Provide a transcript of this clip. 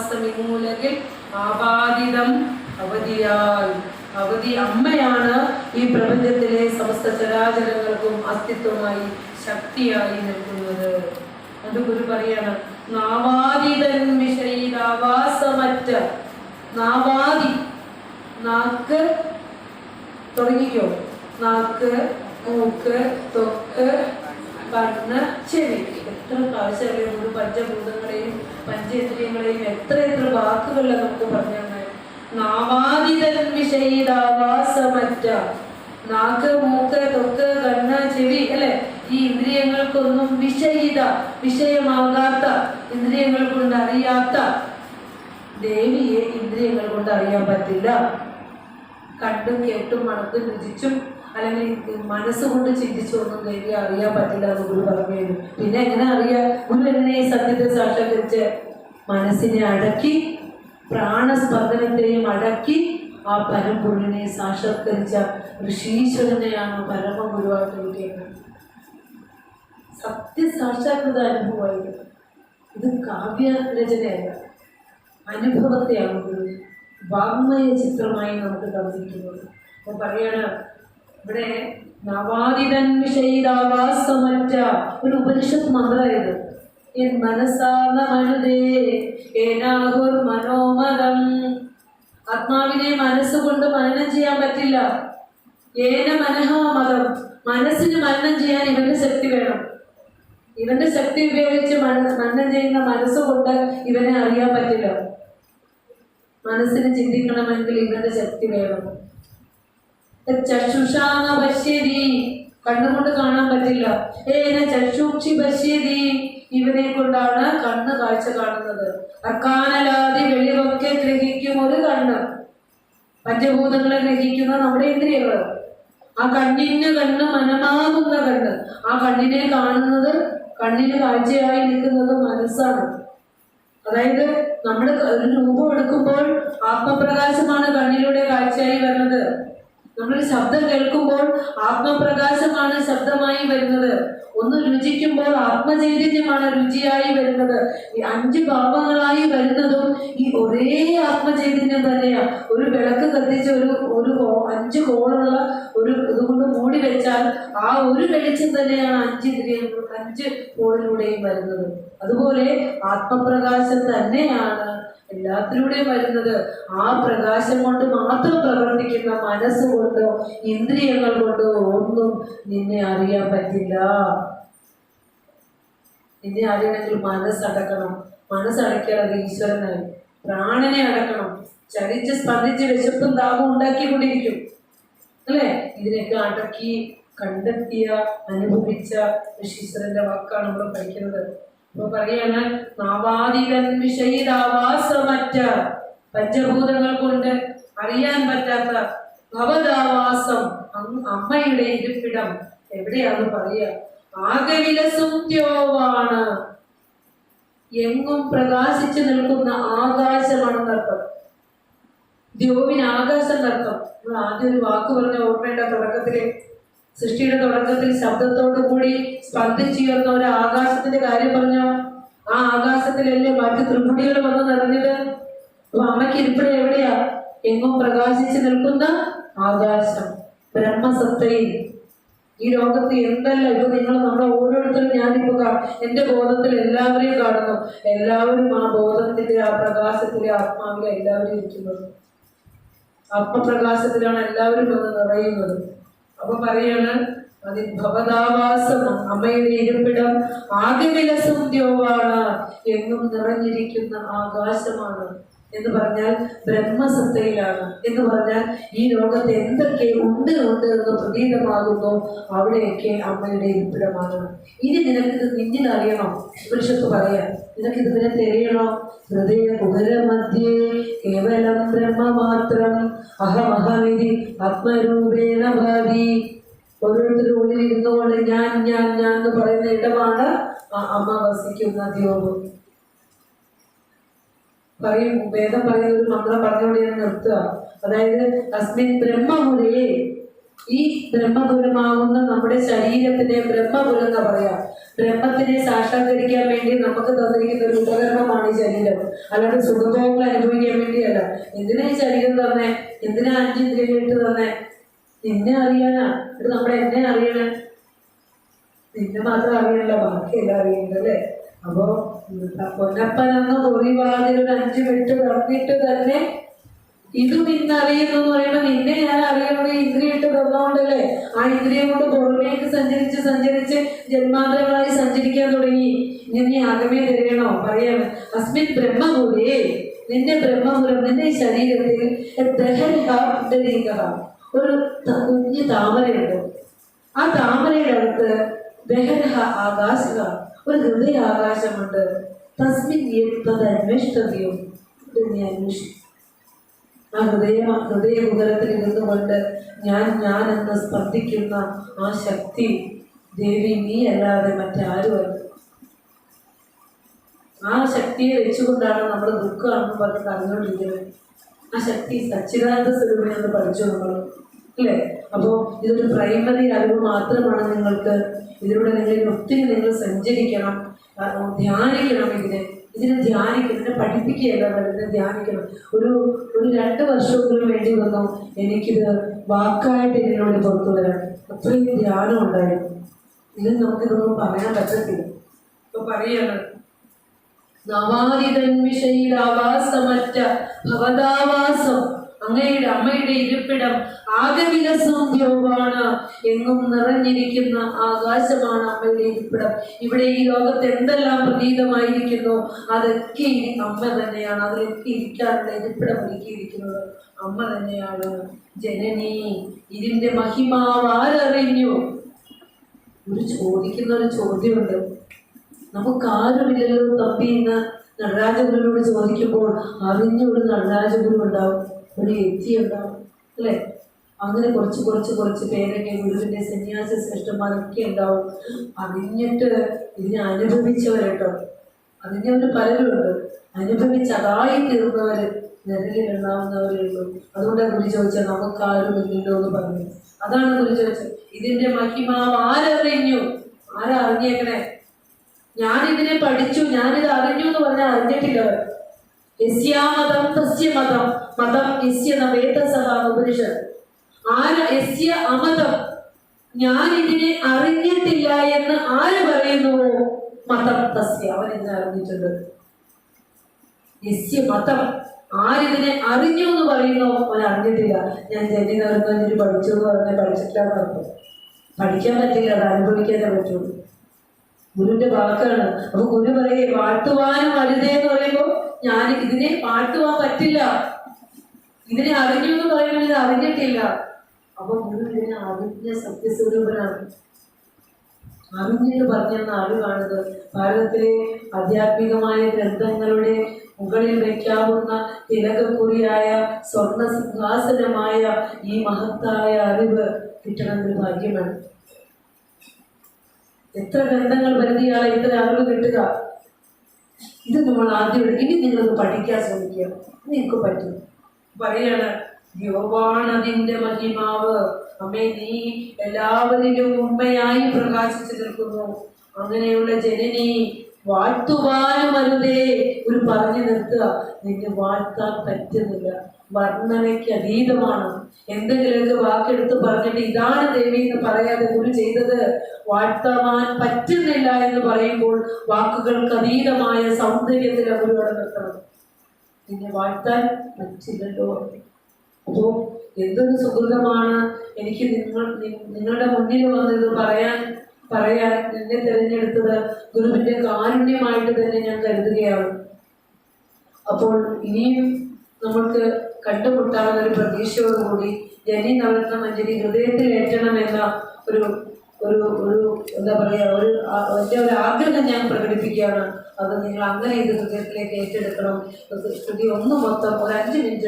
വാസം ഇങ്ങുലകിൽ ആപാദിതം അവധിയായി അവധി അമ്മയാണ് ഈ പ്രപഞ്ചത്തിലെ സമസ്ത ചരാചരങ്ങൾക്കും അസ്തിത്വമായി ശക്തിയായി നിൽക്കുന്നത്. അത് ഗുരു പറയാണ് നാവാദിതൻ വിഷയിലാവാസമറ്റ നാവാദി നാക്ക് തുടങ്ങിക്കോ. നാക്ക് മൂക്ക് തൊക്ക് കണ്ണ് ചെവി. എത്ര പ്രാവശ്യമല്ലേ ഒരു പഞ്ചഭൂതങ്ങളെയും പഞ്ചേന്ദ്രിയങ്ങളെയും എത്ര എത്ര വാക്കുകളിൽ നമുക്ക് പറഞ്ഞു തന്നെ നാവാദിതൻ വിഷയിലാവാസമറ്റ നാക്ക് മൂക്ക് തൊക്ക് കണ്ണ് ചെവി അല്ലെ? ഈ ഇന്ദ്രിയങ്ങൾക്കൊന്നും വിഷയിത വിഷയമാകാത്ത ഇന്ദ്രിയങ്ങൾ കൊണ്ട് അറിയാത്ത ദേവിയെ ഇന്ദ്രിയങ്ങൾ കൊണ്ട് അറിയാൻ പറ്റില്ല. കണ്ടും കേട്ടും മണത്തും രുചിച്ചും അല്ലെങ്കിൽ മനസ്സുകൊണ്ട് ചിന്തിച്ചൊന്നും ദേവിയെ അറിയാൻ പറ്റില്ല എന്ന് ഗുരു പറഞ്ഞു പിന്നെ എങ്ങനെ അറിയാ? ഗുരു എന്നെ സത്യത്തെ സാക്ഷാത്കരിച്ച് മനസ്സിനെ അടക്കി പ്രാണസ്പന്ദനത്തെയും അടക്കി ആ പരമ്പൊരുളിനെ സാക്ഷാത്കരിച്ച ഋഷീശ്വരനെയാണ് പരമഗുരുവായിട്ട് കിട്ടിയത് സത്യസാക്ഷാത്കൃത അനുഭവമായിരുന്നു ഇത് കാവ്യരചനയല്ല അനുഭവത്തെയാണ് ഗുരു വാങ്മയ ചിത്രമായി നമുക്ക് തന്നിരിക്കുന്നത്. അപ്പം പറയാണ് ഇവിടെ നവാദിതൻ വിഷയിതാവാസമറ്റ ഒരു ഉപനിഷത്ത് മന്ത്രമായത്. ഏനാഹുർ മനോമതം ആത്മാവിനെ മനസ്സുകൊണ്ട് മനനം ചെയ്യാൻ പറ്റില്ല. ഏന മനഹാമതം മനസ്സിന് മനനം ചെയ്യാൻ ഇവന്റെ ശക്തി വേണം. ഇവന്റെ ശക്തി ഉപയോഗിച്ച് മന- മനനം ചെയ്യുന്ന മനസ്സുകൊണ്ട് ഇവനെ അറിയാൻ പറ്റില്ല. മനസ്സിന് ചിന്തിക്കണമെങ്കിൽ ഇവന്റെ ശക്തി വേണം. കണ്ണുകൊണ്ട് കാണാൻ പറ്റില്ല. ഏന ചക്ഷുക്ഷി പശ്യതി ഇവനെ കൊണ്ടാണ് കണ്ണ് കാഴ്ച കാണുന്നത്. അക്കാനലാതി വെളിവൊക്കെ ഗ്രഹിക്കും ഒരു കണ്ണ്. പഞ്ചഭൂതങ്ങളെ ഗ്രഹിക്കുന്ന നമ്മുടെ ഇന്ദ്രിയങ്ങൾ ആ കണ്ണിന് കണ്ണ് മനമാകുന്ന കണ്ണ്. ആ കണ്ണിനെ കാണുന്നത് കണ്ണിന് കാഴ്ചയായി നിൽക്കുന്നത് മനസ്സാണ്. അതായത് നമ്മൾ ഒരു രൂപം എടുക്കുമ്പോൾ ആത്മപ്രകാശമാണ് കണ്ണിലൂടെ കാഴ്ചയായി വരുന്നത്. നമ്മൾ ശബ്ദം കേൾക്കുമ്പോൾ ആത്മപ്രകാശമാണ് ശബ്ദമായി വരുന്നത്. ഒന്ന് രുചിക്കുമ്പോൾ ആത്മചൈതന്യമാണ് രുചിയായി വരുന്നത്. ഈ അഞ്ച് ഭാവങ്ങളായി വരുന്നതും ഈ ഒരേ ആത്മചൈതന്യം തന്നെയാ. ഒരു വിളക്ക് കത്തിച്ച് ഒരു ഒരു അഞ്ച് കോണുള്ള ഒരു ഇതുകൊണ്ട് മൂടി വെച്ചാൽ ആ ഒരു വെളിച്ചം തന്നെയാണ് അഞ്ച് ഇന്ദ്രിയങ്ങൾ അഞ്ച് കോണിലൂടെയും വരുന്നത്. അതുപോലെ ആത്മപ്രകാശം തന്നെയാണ് എല്ലാത്തിലൂടെയും വരുന്നത്. ആ പ്രകാശം കൊണ്ട് മാത്രം പ്രവർത്തിക്കുന്ന മനസ്സ് കൊണ്ടോ ഇന്ദ്രിയങ്ങൾ കൊണ്ടോ ഒന്നും നിന്നെ അറിയാൻ പറ്റില്ല. ഇനി അറിയണമെങ്കിൽ മനസ്സടക്കണം. മനസ്സടക്കിയാൽ ഈശ്വരനായി പ്രാണനെ അടക്കണം. ചലിച്ച് സ്പന്ദിച്ച് വിശപ്പും ദാഹവും ഉണ്ടാക്കിക്കൊണ്ടിരിക്കും. അല്ലേ? ഇതിനൊക്കെ അടക്കി കണ്ടെത്തിയ അനുഭവിച്ച ഋഷീശ്വരന്റെ വാക്കാണ് നമ്മൾ പഠിക്കുന്നത്. അപ്പൊ പറയാണ് നാവാദികൻ വിഷയിതാവാസമറ്റ പഞ്ചഭൂതങ്ങൾ കൊണ്ട് അറിയാൻ പറ്റാത്ത ഭവതാവാസം അമ്മയുടെ ഇരിപ്പിടം. എവിടെയാന്ന് പറയുക? ആകെ എങ്ങും പ്രകാശിച്ചു നിൽക്കുന്ന ആകാശമാണ് നർത്തം ദ്യോവിന് ആകാശം നർത്തം നമ്മൾ ആദ്യം ഒരു വാക്ക് പറഞ്ഞ ഓർമ്മയുടെ തുടക്കത്തിൽ. സൃഷ്ടിയുടെ തുടക്കത്തിൽ ശബ്ദത്തോടു കൂടി സ്പന്ദിച്ചുയർന്ന ഒരു ആകാശത്തിന്റെ കാര്യം പറഞ്ഞോ? ആ ആകാശത്തിലല്ലേ മറ്റു ത്രിപുടികൾ വന്ന് നിറഞ്ഞത്? അപ്പൊ അമ്മയ്ക്ക് ഇരിപ്പിടെ എവിടെയാ? എങ്ങും പ്രകാശിച്ചു നിൽക്കുന്ന ആകാശം. ബ്രഹ്മസത്തയിൽ. ഈ ലോകത്ത് എന്തല്ല? ഇപ്പൊ നിങ്ങൾ നമ്മളെ ഓരോരുത്തരും ഞാനിപ്പോ എന്റെ ബോധത്തിൽ എല്ലാവരെയും കാണുന്നു. എല്ലാവരും ആ ബോധത്തിന്റെ ആ പ്രകാശത്തിലെ ആത്മാവിലെ എല്ലാവരും ഇരിക്കുന്നത് ആത്മപ്രകാശത്തിലാണ് എല്ലാവരും വന്ന് നിറയുന്നത്. അപ്പൊ പറയാണ് അതിൽ ഭവതാവാസം അമ്മയുടെ ഇരിപ്പിടം ആദ്യ വിലസം ദ്യോവാണ്. നിറഞ്ഞിരിക്കുന്ന ആകാശമാണ്. എന്ന് പറഞ്ഞാൽ ബ്രഹ്മസത്തയിലാണ്. എന്ന് പറഞ്ഞാൽ ഈ ലോകത്ത് എന്തൊക്കെ ഉണ്ട് ഉണ്ട് എന്ന് പ്രതീതമാകുന്നു അവിടെയൊക്കെ അമ്മയുടെ ഇരിപ്പിടമാണ്. ഇനി നിനക്കിത് നിന്നിൽ അറിയണം? പുരുഷത്ത് പറയാം. നിനക്കിത് പിന്നെ തെളിയണോ? ഹൃദയ കുഹരമധ്യേ കേവലം ബ്രഹ്മ മാത്രം അഹമഹമിതി ആത്മരൂപേണ ഭാവി. ഓരോരുത്തരുടെ ഉള്ളിൽ ഇരുന്നുകൊണ്ട് ഞാൻ ഞാൻ ഞാൻ എന്ന് പറയുന്ന ഇടമാണ് ആ അമ്മ വസിക്കുന്ന ദ്യോഗം. പറയും വേദം പറയുന്ന ഒരു മന്ത്രം പറഞ്ഞുകൊണ്ട് ഞാൻ നിർത്തുക. അതായത് അസ്മിൻ ബ്രഹ്മപുരയെ ഈ ബ്രഹ്മപുരമാകുന്ന നമ്മുടെ ശരീരത്തിനെ ബ്രഹ്മപുരം എന്ന് പറയാം. ബ്രഹ്മത്തിനെ സാക്ഷാത്കരിക്കാൻ വേണ്ടി നമുക്ക് തന്നിരിക്കുന്ന ഒരു ഉപകരണമാണ് ഈ ശരീരം. അല്ലാതെ സുഖഭോഗങ്ങൾ അനുഭവിക്കാൻ വേണ്ടിയല്ല. എന്തിനാ ഈ ശരീരം തന്നെ? എന്തിനാ അഞ്ചിന്ദ്രിയിട്ട് തന്നെ? നിന്നെ അറിയാനാ. ഇത് നമ്മുടെ എന്നെ അറിയണേ. നിന്നെ മാത്രം അറിയണല്ലോ ബാക്കിയെല്ലാം അറിയണ്ട അല്ലേ അപ്പോ പൊന്നപ്പനെന്ന പൊറിവാതിൽ ഒരു അഞ്ച് വിട്ട് തന്നിട്ട് തന്നെ ഇതും ഇന്ന് അറിയുന്നു എന്ന് പറയുമ്പോൾ നിന്നെ ഞാൻ അറിയുന്നത് ഇന്ദ്രിയിട്ട് തന്നോണ്ടല്ലേ ആ ഇന്ദ്രിയം കൊണ്ട് പുറമേക്ക് സഞ്ചരിച്ച് സഞ്ചരിച്ച് ജന്മാന്തരങ്ങളായി സഞ്ചരിക്കാൻ തുടങ്ങി. നിന്നെ നീ ആകമേ തരണോ പറയാണ്. അസ്മിൻ ബ്രഹ്മപുരേ നിന്റെ ബ്രഹ്മപുരം നിന്റെ ഈ ശരീരത്തിൽ ഒരു കുഞ്ഞു താമരയുണ്ട്. ആ താമരയുടെ അടുത്ത് ദഹനഹ ആകാശ ഒരു ഹൃദയ ആകാശമുണ്ട് തസ്മിൻ തത് അന്വേഷിതവ്യം നീ അന്വേഷിക്കും. ആ ഹൃദയ ഹൃദയമുഖരത്തിൽ ഇരുന്നുകൊണ്ട് ഞാൻ ഞാൻ എന്ന് സ്പർദ്ധിക്കുന്ന ആ ശക്തി ദേവി നീ അല്ലാതെ മറ്റാരുമല്ല. ആ ശക്തിയെ വെച്ചുകൊണ്ടാണ് നമ്മൾ ദുഃഖമാണെന്ന് പറഞ്ഞ് അറിഞ്ഞുകൊണ്ടിരിക്കുന്നത് ആ ശക്തി സച്ചിദാനന്ദ സ്വരൂപം എന്ന് പഠിച്ചു നമ്മൾ അല്ലേ? അപ്പോൾ ഇതൊരു പ്രൈമറി അറിവ് മാത്രമാണ് നിങ്ങൾക്ക്. ഇതിലൂടെ നിങ്ങൾ ഒത്തിരി നിങ്ങൾ സഞ്ചരിക്കണം. ധ്യാനിക്കണം ഇതിനെ. ഇതിനെ ധ്യാനിക്കണം. ഇതിനെ പഠിപ്പിക്കുകയല്ല ഇതിനെ ധ്യാനിക്കണം. ഒരു ഒരു രണ്ട് വർഷത്തിനു വേണ്ടി വന്നു എനിക്കിത് വാക്കായിട്ട് ഇതിനോട് പുറത്തു വരാൻ അത്രയും ധ്യാനം ഉണ്ടായിരുന്നു. ഇത് നമുക്കിതൊന്നും പറയാൻ പറ്റത്തില്ല. ഇപ്പൊ പറയാണ് നവാരിതന്വിഷയിലാവാസമറ്റ ഭവതാവാസം അങ്ങയുടെ അമ്മയുടെ ഇരിപ്പിടം ആകെ വിലസന്ധ്യവുമാണ് എങ്ങും നിറഞ്ഞിരിക്കുന്ന ആകാശമാണ് അമ്മയുടെ ഇരിപ്പിടം. ഇവിടെ ഈ ലോകത്ത് എന്തെല്ലാം പ്രതീതമായിരിക്കുന്നു അതൊക്കെ അമ്മ തന്നെയാണ്. അതിലൊക്കെ ഇരിക്കാനുള്ള ഇരിപ്പിടം ഒരുക്കിയിരിക്കുന്നത് അമ്മ തന്നെയാണ്. ജനനി ഇതിന്റെ മഹിമാവാരറിഞ്ഞു ഒരു ചോദിക്കുന്ന ഒരു ചോദ്യമുണ്ട്. നമുക്ക് നമുക്കാരുമില്ലല്ലോ തപ്പി ഇന്ന് നടരാജഗുരുവിനോട് ചോദിക്കുമ്പോൾ അറിഞ്ഞ ഒരു നടരാജഗുരു ഉണ്ടാവും. ഒരു എത്തിയുണ്ടാവും അല്ലേ? അങ്ങനെ കുറച്ച് കുറച്ച് കുറച്ച് പേരൊക്കെ ഗുരുവിന്റെ സന്യാസ ശ്രേഷ്ഠന്മാരൊക്കെ ഉണ്ടാവും. അറിഞ്ഞിട്ട് ഇതിനെ അനുഭവിച്ചവരുണ്ടോ? അറിഞ്ഞവർ പലരുണ്ട്. അനുഭവിച്ച് അതായി തീർന്നവർ ഉള്ളൂ അതുകൊണ്ടാണ് ഗുരു നമുക്ക് നമുക്കാരും ഇല്ലല്ലോ എന്ന് പറഞ്ഞു അതാണ് ഗുരു ചോദിച്ചത്. ഇതിന്റെ മഹിമാവ് ആരറിഞ്ഞു ആരാ അറിഞ്ഞേക്കണേ? ഞാനിതിനെ പഠിച്ചു ഞാനിത് അറിഞ്ഞു എന്ന് പറഞ്ഞാൽ അറിഞ്ഞിട്ടില്ല യസ്യാമതം തസ്യ മതം. മതം യസ്യ നവേദസഹ ഉപനിഷത്ത് ആര് യസ്യ അമതം? ഞാൻ ഇതിനെ അറിഞ്ഞിട്ടില്ല എന്ന് ആര് പറയുന്നുവോ മതം തസ്യ. അവൻ ഇതിനെ അറിഞ്ഞിട്ടുണ്ട്? യസ്യ മതം. ആരിതിനെ അറിഞ്ഞു എന്ന് പറയുന്നു? അവൻ അറിഞ്ഞിട്ടില്ല. ഞാൻ ജന്മി നടന്നു പഠിച്ചു എന്ന് പറഞ്ഞാൽ പഠിച്ചിട്ടില്ല നടക്കും പഠിക്കാൻ പറ്റില്ല. അത് അനുഭവിക്കാനേ പറ്റുള്ളൂ. ഗുരുവിന്റെ വാക്കാണ്. അപ്പൊ ഗുരു പറയേ പാട്ടുവാനും അരുതേ എന്ന് പറയുമ്പോൾ ഞാൻ ഇതിനെ പാട്ടുവാൻ പറ്റില്ല. ഇതിനെ അറിഞ്ഞു എന്ന് പറയുമ്പോൾ ഇത് അറിഞ്ഞിട്ടില്ല. അപ്പൊ ഗുരു ഇതിനെ അറിഞ്ഞ സത്യസ്വരൂപനാണ്. അറിഞ്ഞെന്ന് പറഞ്ഞെന്ന അറിവാണിത് ഭാരതത്തിലെ ആധ്യാത്മികമായ ഗ്രന്ഥങ്ങളുടെ മുകളിൽ വയ്ക്കാവുന്ന തിലകക്കുറിയായ സ്വർണ സിംഹാസനമായ ഈ മഹത്തായ അറിവ് കിട്ടണമെന്ന് ഭാഗ്യമാണ്. എത്ര ഗ്രന്ഥങ്ങൾ വരുന്നയാളെ ഇത്ര അറിവ് കിട്ടുക? ഇത് നമ്മൾ ആദ്യം. ഇനി നിങ്ങൾക്ക് പഠിക്കാൻ ശ്രമിക്കുക നിങ്ങൾക്ക് പറ്റും. പറയാണ് യോവാണതിന്റെ മഹിമാവ് അമ്മേ നീ എല്ലാവരിലും ഉമ്മയായി പ്രകാശിച്ചു നിൽക്കുന്നു. അങ്ങനെയുള്ള ജനനി വാഴ്ത്തുവാനും അരുതേ. ഒരു പറഞ്ഞു നിർത്തുക. നിന്നെ വാഴ്ത്താൻ പറ്റുന്നില്ല. വർണനയ്ക്ക് അതീതമാണ്. എന്തെങ്കിലുമൊക്കെ വാക്കെടുത്ത് പറഞ്ഞിട്ട് ഇതാണ് ദേവി എന്ന് പറയാതെ ഗുരു ചെയ്തത്? വാഴ്ത്തവാൻ പറ്റുന്നില്ല എന്ന് പറയുമ്പോൾ വാക്കുകൾക്ക് അതീതമായ സൗന്ദര്യത്തിൽ ഗുരു നിർത്തണം. നിന്നെ വാഴ്ത്താൻ പറ്റില്ലല്ലോ. അപ്പോ എന്തൊരു സുഹൃതമാണ് എനിക്ക് നിങ്ങൾ നിങ്ങളുടെ മുന്നിൽ വന്നത് പറയാൻ പറയാൻ എന്നെ തിരഞ്ഞെടുത്തത് ഗുരുവിന്റെ കാരുണ്യമായിട്ട് തന്നെ ഞാൻ കരുതുകയാണ്. അപ്പോൾ ഇനിയും നമുക്ക് കണ്ടുമുട്ടാവുന്ന ഒരു പ്രതീക്ഷയോടുകൂടി ജനി നവരത്ന മഞ്ജരി ഹൃദയത്തിൽ ഏറ്റണമെന്ന ഒരു ഒരു ഒരു എന്താ പറയുക ഒരു എന്റെ ഒരു ആഗ്രഹം ഞാൻ പ്രകടിപ്പിക്കുകയാണ്. അത് നിങ്ങൾ അങ്ങനെ ഇത് ഹൃദയത്തിലേക്ക് ഏറ്റെടുക്കണം. സ്തുതി ഒന്ന് മൊത്തം ഒരു അഞ്ച് മിനിറ്റ്